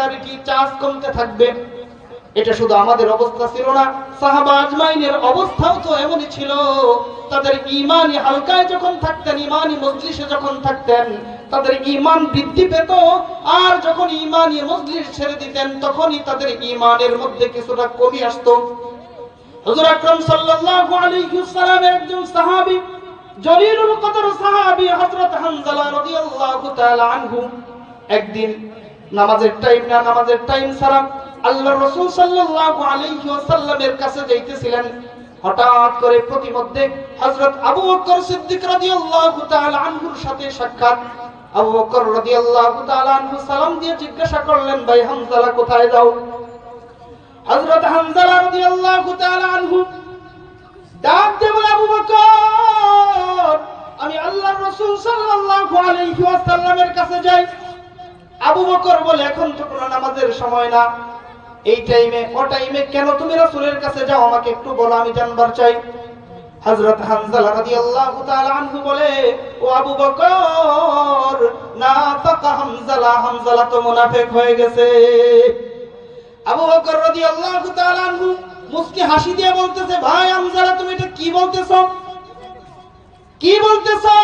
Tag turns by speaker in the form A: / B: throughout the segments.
A: Popularity charge কমতে থাকবে। এটা শুধু আমাদের অবস্থা ছিল না, সাহাবা আজমাইনের অবস্থাও তো এমনই ছিল। তাদের ইমানই হালকায় যখন থাকতেন, ইমানই মজলিসে যখন থাকতেন, তাদের ইমান বৃদ্ধি পেত। আর যখন ইমানই মজলিস ছেড়ে দিতেন, তখনই তাদের ইমানের মধ্যে কিছুটা কমে আসতো। হুজুর আকরাম সাল্লাল্লাহু আলাইহি ওয়াসাল্লামের একজন সাহাবী, জলিলুল কদর সাহাবী হযরত হামজালা রাদিয়াল্লাহু তাআলা আনহু, একদিন নামাজের টাইম না, নামাজের টাইম ছাড়া আল্লাহ রাসূল সাল্লাল্লাহু আলাইহি ওয়াসাল্লামের কাছে যাইতেছিলেন। হঠাৎ করে প্রতিমধ্যে হযরত আবু বকর সিদ্দিক রাদিয়াল্লাহু তাআলা আনহুর সাথে সাক্ষাৎ। আবু বকর রাদিয়াল্লাহু তাআলা আনহু সালাম দিয়ে জিজ্ঞাসা করলেন, ভাই হামজালা, কোথায় যাও? হযরত হামজালা রাদিয়াল্লাহু তাআলা আনহু ডাক দিয়ে বলে, আবু বকর, আমি আল্লাহর রাসূল সাল্লাল্লাহু আলাইহি ওয়াসাল্লামের কাছে যাই। আবু বকর বলে, এখন তো কোনো নামাজের সময় না। এই টাইমে ও টাইমে কেন তুমি রাসূলের কাছে যাও? আমাকে একটু বলো, আমি জানবার চাই। হযরত হামজালা রাদিয়াল্লাহু তাআলা আনহু বলে, ও আবু বকর, নাফাকা হামজালা হামজালা তো মুনাফিক হয়ে গেছে। আবু বকর রাদিয়াল্লাহু তাআলা আনহু মুস্কি হাসি দিয়ে বলতেছে, ভাই হামজালা, তুমি এটা কি বলতেছো? কি বলতেছো?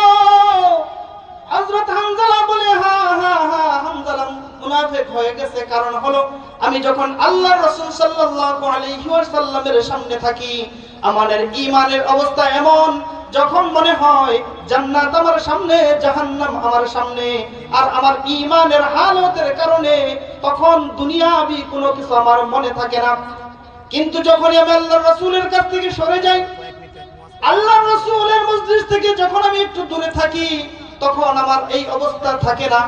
A: হযরত হামজালা বলে, হা হা হা, হামজালা, মুনাফিক হয়ে গেছে। কারণ হলো, আমি যখন আল্লাহর রাসূল সাল্লাল্লাহু আলাইহি ওয়াসাল্লামের সামনে থাকি, আমাদের ঈমানের অবস্থা এমন, যখন মনে হয়, জান্নাত আমার সামনে, জাহান্নাম আমার সামনে, আর আমার ঈমানের হালতের কারণে, তখন দুনিয়াবি কোনো কিছু আমার মনে থাকে না। কিন্তু যখনই আমি আল্লাহর রাসূলের কাছ থেকে সরে যাই আল্লাহ রসুলের মসজিদ থেকে যখন আমি একটু দূরে থাকি তখন আমার এই অবস্থা থাকে না।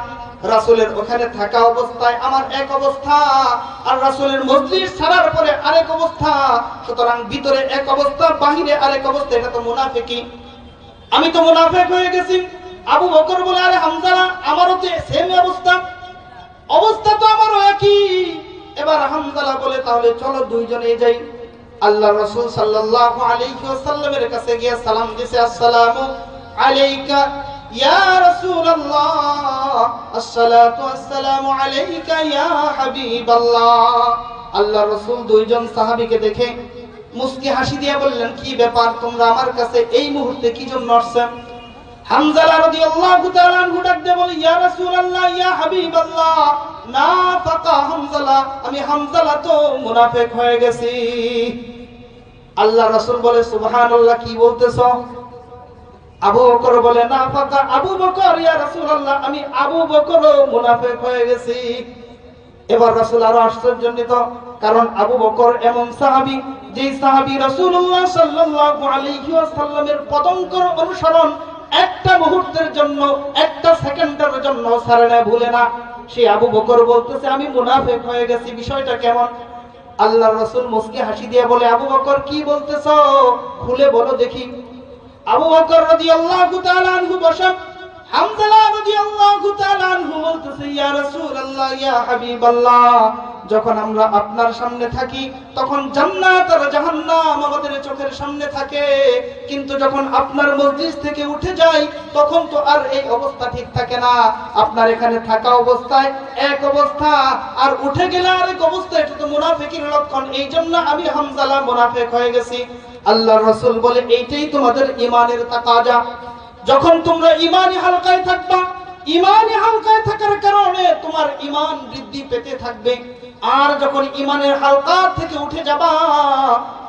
A: রাসূলের ওখানে থাকা অবস্থায় আমার এক অবস্থা, আর রাসূলের মসজিদ ছাড়ার পরে আরেক অবস্থা। সুতরাং ভিতরে এক অবস্থা, বাহিরে আরেক অবস্থা, এটা তো মুনাফিকি আমি তো মুনাফিক হয়ে গেছি। আবু বকর বলে, আরে হামজালা আমারও তো সেম অবস্থা। অবস্থা তো আমারও একই। এবার হামজালা বলে, তাহলে চলো দুইজনে যাই। আল্লাহ রাসূল সাল্লাল্লাহু আলাইহি ওয়াসাল্লামের কাছে গিয়ে সালাম দিছে, আসসালামু আলাইকা। আল্লাহ রসুল দুইজন সাহাবীকে দেখে মুস্কি হাসি দিয়ে বললেন, কি ব্যাপার, তোমরা আমার কাছে এই মুহূর্তে কি জন্য আসছেন হামজালা বলে, ইয়া ইয়া হাবিবাল্লাহ, নাফাকা হামজালা, আমি তো হয়ে গেছি। আল্লাহ রাসূল বলে, সুবহানাল্লাহ, কি বলতেছো? আবু বকর বলে নাফাকা আবু বকর, ইয়া রাসূলুল্লাহ, আমি আবু বকর মুনাফিক হয়ে গেছি। এবার রাসূল আরও আশ্চর্যান্বিত কারণ আবু বকর এমন সাহাবী যে সাহাবী রাসূলুল্লাহ সাল্লাল্লাহু আলাইহি ওয়াসাল্লামের পদঙ্কর অনুসরণ একটা মুহূর্তের জন্য, একটা সেকেন্ডের জন্য ছাড়ে না, ভুলে না। সেই আবু বকর বলতেছে, আমি মুনাফিক হয়ে গেছি, বিষয়টা কেমন? আল্লাহ রাসূল মুস্কি হাসি দিয়ে বলে, আবু বকর, কি বলতেছো? খুলে বলো দেখি। আবু বকর রাদিয়াল্লাহু তাআলা আনহু বসা। হামজালা রাদিয়াল্লাহু তাআলা আনহু বলতেছে, ইয়া রাসূলুল্লাহ, ইয়া হাবিবাল্লাহ। যখন আমরা আপনার সামনে থাকি, তখন জান্নাত আর জাহান্নাম আমাদের চোখের সামনে থাকে। কিন্তু যখন আপনার মসজিদ থেকে উঠে যাই, তখন তো আর এই অবস্থা ঠিক থাকে না। আপনার এখানে থাকা অবস্থায় এক অবস্থা, আর উঠে গেলে আরেক অবস্থা। এটা তো মুনাফিকের লক্ষণ। এই জন্য আমি হামজালা মুনাফিক হয়ে গেছি। আল্লাহর রাসূল বলে, এইটাই তোমাদের ইমানের তাকাজা। যখন তোমরা ইমানি হালকায় থাকবা ইমানি হালকায় থাকার কারণে তোমার ইমান বৃদ্ধি পেতে থাকবে। আর যখন ইমানের হালকা থেকে উঠে যাবা,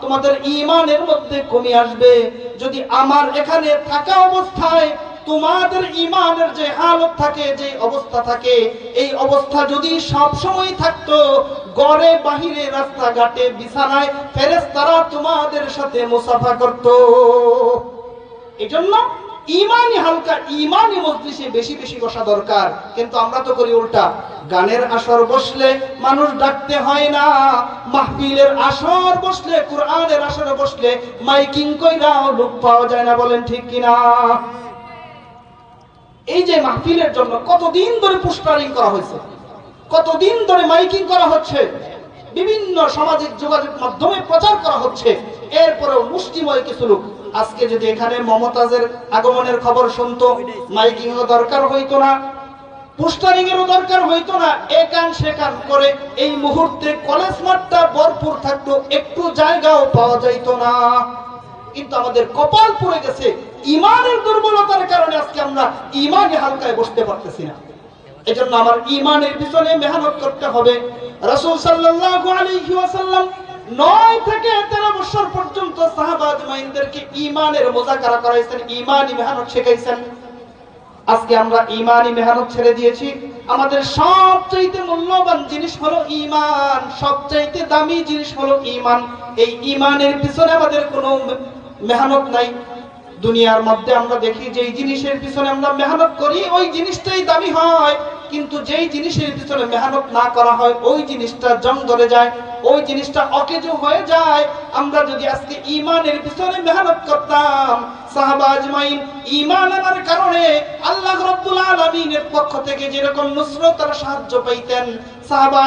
A: তোমাদের ইমানের মধ্যে কমে আসবে। যদি আমার এখানে থাকা অবস্থায় তোমাদের ইমানের যে হালত থাকে, যে অবস্থা থাকে, এই অবস্থা যদি সব সময় থাকতো গড়ে বাহিরে রাস্তাঘাটে, বিছানায় ফেরেশতারা তোমাদের সাথে মুসাফা করতো। এজন্য ইমানি হালকা ইমানি মজলিসে বেশি বেশি বসা দরকার। কিন্তু আমরা তো করি উল্টা। গানের আসর বসলে মানুষ ডাকতে হয় না। মাহফিলের আসর বসলে, কোরআনের আসর বসলে মাইকিং কইরা লোক পাওয়া যায় না, বলেন ঠিক কিনা এই যে মাহফিলের জন্য কতদিন ধরে পোস্টারিং করা হয়েছে? কতদিন ধরে মাইকিং করা হচ্ছে? বিভিন্ন সামাজিক যোগাযোগ মাধ্যমে প্রচার করা হচ্ছে। এরপরেও মুষ্টিময় কিছু লোক। আজকে যদি এখানে মমতাজের আগমনের খবর শুনতো মাইকিং দরকার হইতো না পোস্টারিং এরও দরকার হইতো না, এ কান সে কান করে এই মুহূর্তে কলেজ মাঠটা ভরপুর থাকতো, একটু জায়গাও পাওয়া যাইতো না। কিন্তু আমাদের কপাল পড়ে গেছে। ইমানের দুর্বলতার কারণে আজকে আমরা ইমানে হালকায় বসতে পারতেছি না। এজন্য আমার ইমানের পিছনে মেহনত করতে হবে। রাসূল সাল্লাল্লাহু আলাইহি ওয়াসাল্লাম নয় থেকে তেরো বছর পর্যন্ত সাহাবা আজমাইনদেরকে ইমানের মোজাকারা করাইছেন ইমানি মেহনত শেখাইছেন। আজকে আমরা ইমানি মেহনত ছেড়ে দিয়েছি। আমাদের সবচাইতে মূল্যবান জিনিস হলো ইমান সবচাইতে দামি জিনিস হলো ইমান এই ইমানের পিছনে আমাদের কোনো মেহনত নাই। দুনিয়ার মধ্যে আমরা দেখি যে এই জিনিসের পিছনে আমরা মেহনত করি, ওই জিনিসটাই দামি হয়। কিন্তু যেই জিনিসের পিছনে মেহনত না করা হয়, ওই জিনিসটা জং ধরে যায়। ওই জিনিসটা অকেজো হয়ে যায়। আমরা যদি আজকে ইমানের পিছনে মেহনত করতাম, সাহাবা ইমান আনার কারণে আল্লাহ রাব্বুল আলামিনের পক্ষ থেকে যেরকম নুসরতার সাহায্য পাইতেন, সাহাবা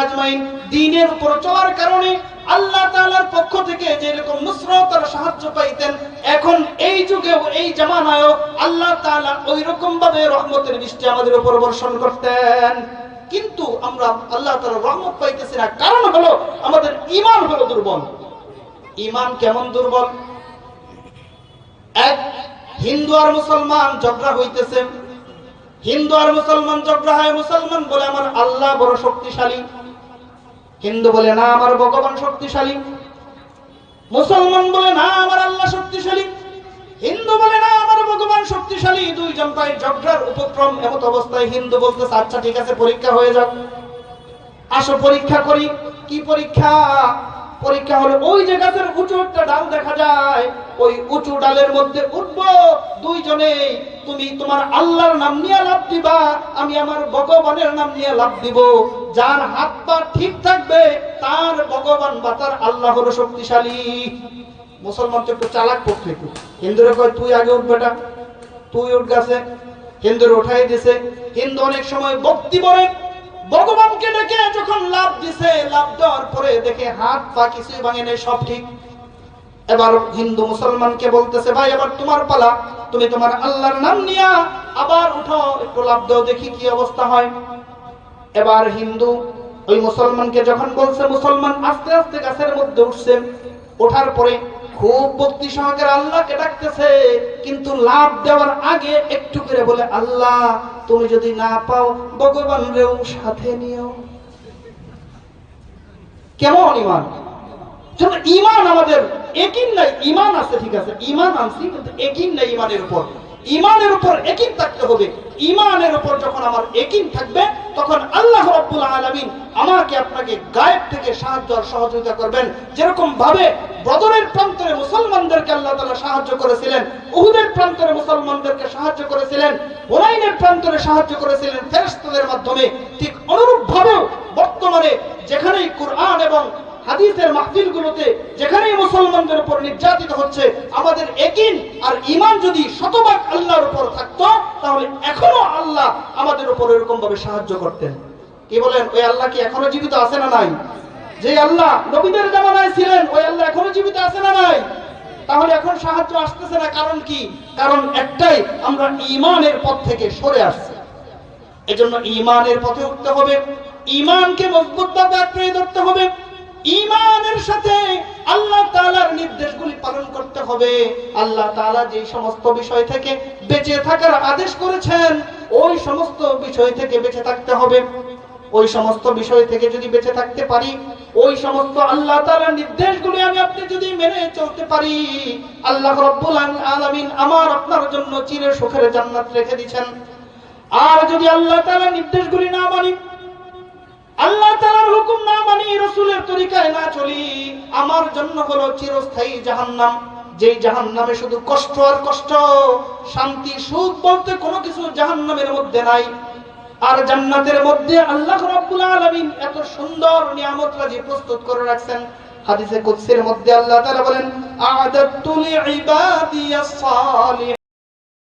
A: দ্বীনের উপর চলার কারণে আল্লাহ তাআলার পক্ষ থেকে যেরকম নুসরত আর সাহায্য পাইতেন, এখন এই যুগেও, এই জামানায়ও আল্লাহ তাআলা ওই রকম ভাবে রহমতের বৃষ্টি আমাদের উপর বর্ষণ করতেন। কিন্তু আমরা আল্লাহ তাআলার রহমত পাইতেছি না। কারণ হলো আমাদের ঈমান হলো দুর্বল। ঈমান কেমন দুর্বল? এক, হিন্দু আর মুসলমান ঝগড়া হইতেছে। হিন্দু আর মুসলমান ঝগড়া হয় মুসলমান বলে আমার আল্লাহ বড় শক্তিশালী। হিন্দু বলে না, আমার ভগবান শক্তিশালী। মুসলমান বলে না, আমার আল্লাহ শক্তিশালী। হিন্দু বলে না শক্তিশালী দুইজন প্রায় ঝগড়ার উপক্রম এমত অবস্থায় হিন্দু বলতেছে আচ্ছা ঠিক আছে, পরীক্ষা হয়ে যাক। আসো, পরীক্ষা করি। কি পরীক্ষা? পরীক্ষা হলে ওই যে গাছের উঁচু একটা ডাল দেখা যায়। ওই উঁচু ডালের মধ্যে উঠবো। দুইজনে তুমি তোমার আল্লাহর নাম নিয়ে লাভ দিবা, আমি আমার ভগবানের নাম নিয়ে লাভ দিব। যার হাত পা ঠিক থাকবে, তার ভগবান বা তার আল্লাহ হলো শক্তিশালী। মুসলমান তো একটু চালাক পক্ষে হিন্দুরা কয়, তুই আগে উঠ বেটা। তুই উঠ গাছে হিন্দুরা উঠাই দিছে। হিন্দু অনেক সময় ভক্তি বলে ভগবানকে ডেকে যখন লাভ দিছে, লাভ দেওয়ার পরে দেখে হাত পা কিছুই ভাঙে নেই, সব ঠিক। এবার হিন্দু মুসলমানকে বলতেছে, ভাই, এবার তোমার পালা, তুমি তোমার আল্লাহর নাম নিয়া আবার উঠো একটু লাভ দাও, দেখি কি অবস্থা হয়। এবার হিন্দু ওই মুসলমানকে যখন বলছে, মুসলমান আস্তে আস্তে গাছের মধ্যে উঠছে ওঠার পরে খুব ভক্তি সহকারে আল্লাহকে ডাকতেছে, কিন্তু লাভ দেওয়ার আগে একটু করে বলে, আল্লাহ, তুমি যদি না পাও ভগবান রেও সাথে নিও। কেমন ইমান ইমান আমাদের একিন নাই ইমান আছে ঠিক আছে ইমান আনছি, কিন্তু একিন নাই ইমানের উপর। ইমানের উপর একিন থাকতে হবে। ইমানের উপর যখন আমার একিন থাকবে, তখন আল্লাহ রাব্বুল আলামিন আমাকে আপনাকে গায়েব থেকে সাহায্য আর সহযোগিতা করবেন। যেরকম ভাবে বদরের প্রান্তরে মুসলমানদেরকে আল্লাহ তাআলা সাহায্য করেছিলেন, উহুদের প্রান্তরে মুসলমানদেরকে সাহায্য করেছিলেন, হুনাইনের প্রান্তরে সাহায্য করেছিলেন ফেরেশতাদের মাধ্যমে। ঠিক অনুরূপ ভাবেও বর্তমানে যেখানেই কোরআন এবং হাদিসের মাহফিলগুলোতে যেখানেই মুসলমানদের উপর নির্যাতিত হচ্ছে, আমাদের একিন আর ইমান যদি শতভাগ আল্লাহর উপর থাকতো, তাহলে এখনও আল্লাহ আমাদের উপর এরকম ভাবে সাহায্য করতেন। কি বলেন, ওই আল্লাহ কি এখনও জীবিত আছে না নাই? যে আল্লাহ নবীদের জামানায় ছিলেন, ওই আল্লাহ এখনও জীবিত আছে না নাই? তাহলে এখন সাহায্য আসতেছে না, কারণ কি? কারণ একটাই, আমরা ইমানের পথ থেকে সরে আসছি। এজন্য ইমানের পথে উঠতে হবে ইমানকে মজবুত ভাবে আঁকড়ে ধরতে হবে। ইমানের সাথে আল্লাহ তাআলার নির্দেশগুলি পালন করতে হবে। আল্লাহ তালা যে সমস্ত বিষয় থেকে বেঁচে থাকার আদেশ করেছেন, ওই সমস্ত বিষয় থেকে বেঁচে থাকতে হবে। ওই সমস্ত বিষয় থেকে যদি বেঁচে থাকতে পারি, ওই সমস্ত আল্লাহ তাআলার নির্দেশগুলি আমি আপনি যদি মেনে চলতে পারি, আল্লাহ রাব্বুল আলামিন আমার আপনার জন্য চির সুখের জান্নাত রেখে দিয়েছেন আর যদি আল্লাহ তাআলার নির্দেশগুলি না মানি আল্লাহ তাআলার হুকুম না মানি রাসূলের তরিকায় না চলি, আমার জন্য হলো চিরস্থায়ী জাহান্নাম। যেই জাহান্নামে শুধু কষ্ট আর কষ্ট, শান্তি, সুখ বলতে কোনো কিছু জাহান্নামের মধ্যে নাই। আর জান্নাতের মধ্যে আল্লাহ রাব্বুল আলামিন এত সুন্দর নিয়ামত রাজি প্রস্তুত করে রাখছেন। হাদিসে কুদসির মধ্যে আল্লাহ তাআলা বলেন আ'দাতু লিইবাদিয়াস সালিহ।